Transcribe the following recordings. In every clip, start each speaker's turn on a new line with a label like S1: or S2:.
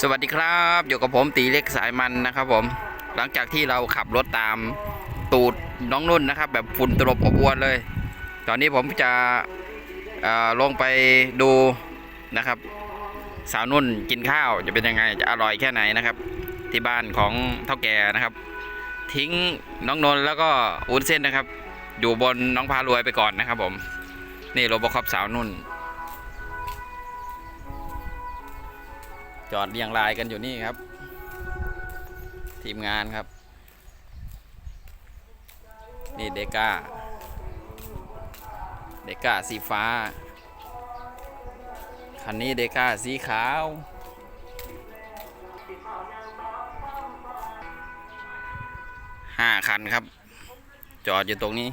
S1: สวัสดีครับอยู่กับผมตีเล็กสายมันนะครับผมหลังจากที่เราขับรถตามตูดน้องนุ่นนะครับ แบบฝุ่นตลบอบอวนเลย ตอนนี้ผมจะลงไปดูนะครับ สาวนุ่นกินข้าวจะเป็นยังไงจะอร่อยแค่ไหนนะครับ ที่บ้านของเท่าแก่นะครับ ทิ้งน้องนนแล้วก็อุ้นเส้นนะครับ อยู่บนน้องพารวยไปก่อนนะครับผม นี่โรบอคอปสาวนุ่น จอดเรียงรายกันอยู่นี่ครับ ทีมงานครับ นี่เดก้า เดก้าสีฟ้า คันนี้เดก้าสีขาว ห้าคันครับ จอดอยู่ตรงนี้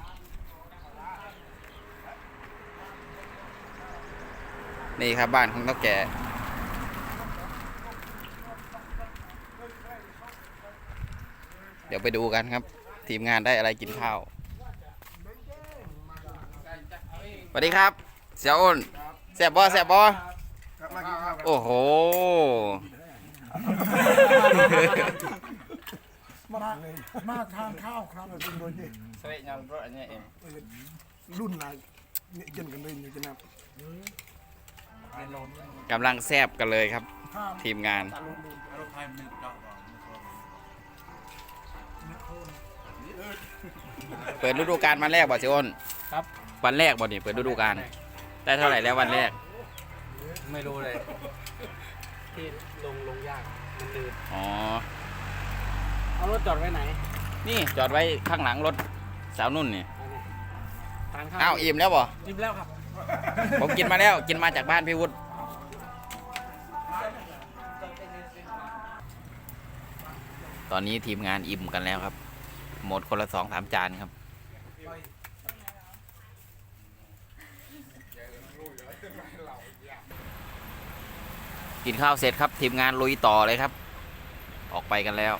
S1: นี่ครับบ้านของเท่าแก่ เดี๋ยวไปดูกันครับ ทีมงานได้อะไรกินข้าวสวัสดีครับ เสียอ้นแสบบอแสบบอโอ้โห
S2: มามาทานข้าวครับเป็นโดยที่
S1: สวัสดีครับรถอันนี้เอง
S2: รุ่นไหนเนี่ยกินกันเลยนี่จะนับ
S1: กำลังแซบกันเลยครับ
S2: ข้าว
S1: ทีมงาน เปิดฤดูกาลวันแรกบ่เสียอ้น
S3: ครับ
S1: วันแรกบ่นี่เปิดฤดูกาลได้เท่าไหร่แล้ววันแรก
S3: ไม่รู้เลย ที่ลงลงยาก มันดืด
S1: อ๋อ
S3: เอารถจอดไว้ไหน
S1: นี่จอดไว้ข้างหลังรถสาวนุ่นนี่
S3: อันนี้ทานข้าว
S1: อ้าวอิ่มแล้วบ่
S3: อิ่มแล้วครับ
S1: ผมกินมาแล้วกินมาจากบ้านพี่วุฒิ ตอนนี้ทีมงานอิ่มกันแล้วครับ หมดคนละสองสามจานครับ กินข้าวเสร็จครับ ทีมงานลุยต่อเลยครับ ออกไปกันแล้ว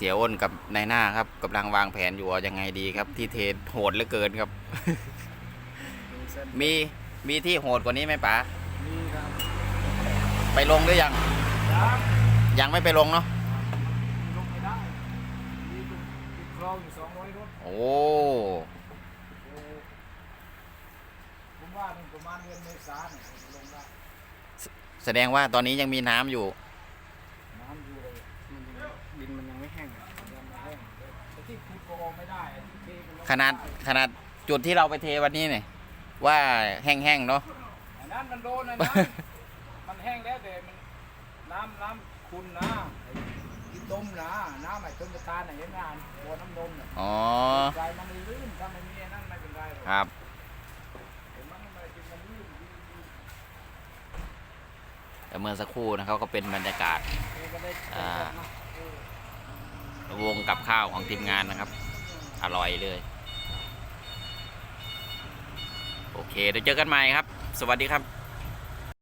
S1: สียอ้นกับนายหน้าครับกำลังวางแผนอยู่ว่ายังไงดีครับ ที่เทรนโหดเหลือเกินครับ มีมีที่โหดกว่านี้ไหมป๋า
S3: นี่ครับ
S1: ไปลงหรือยังยังไม่ไปลงเนาะ
S3: ลงไม่ได้มีติดคลองอยู่สองร้อยรถ
S1: โอ้
S3: ผมว่ามันประมาณเดือนเมษาเนี่ยลงได้
S1: แสดงว่าตอนนี้ยังมีน้ำอยู่
S3: น้ำอยู่เลยมันยังดินมันยังไม่แห้งอะยังไม่แห้งเลยแต่ที่ขุดก็ออกไม่ได้ไอ้ที่เทกันลง
S1: ขนาดขนาดจุดที่เราไปเทวันนี้เนี่ยว่าแห้งๆเนาะ
S3: อันนั้นมันโดนอันนั้นมันแห้งแล้วแต่มันน้ำน้ำคุณนะไอ้ที่ต้มนะน้ำไอ้ต้มกระตาลไหนะเห็นงานบัวน้ำนมเนี่ย
S1: อ๋อ
S3: ใจมันลื่นถ้าไม่มีอันนั้นไม่เป็นไรหรอก
S1: ครับ
S3: เห็นมันไม่กินมันลื่น
S1: แต่เมื่อสักครู่นะครับก็เป็นบรรยากาศ
S3: เองก็ได้
S1: อ่า วงกับข้าวของทีมงานนะครับ อร่อยเลย โอเคเดี๋ยวเจอกันใหม่ครับ สวัสดีครับ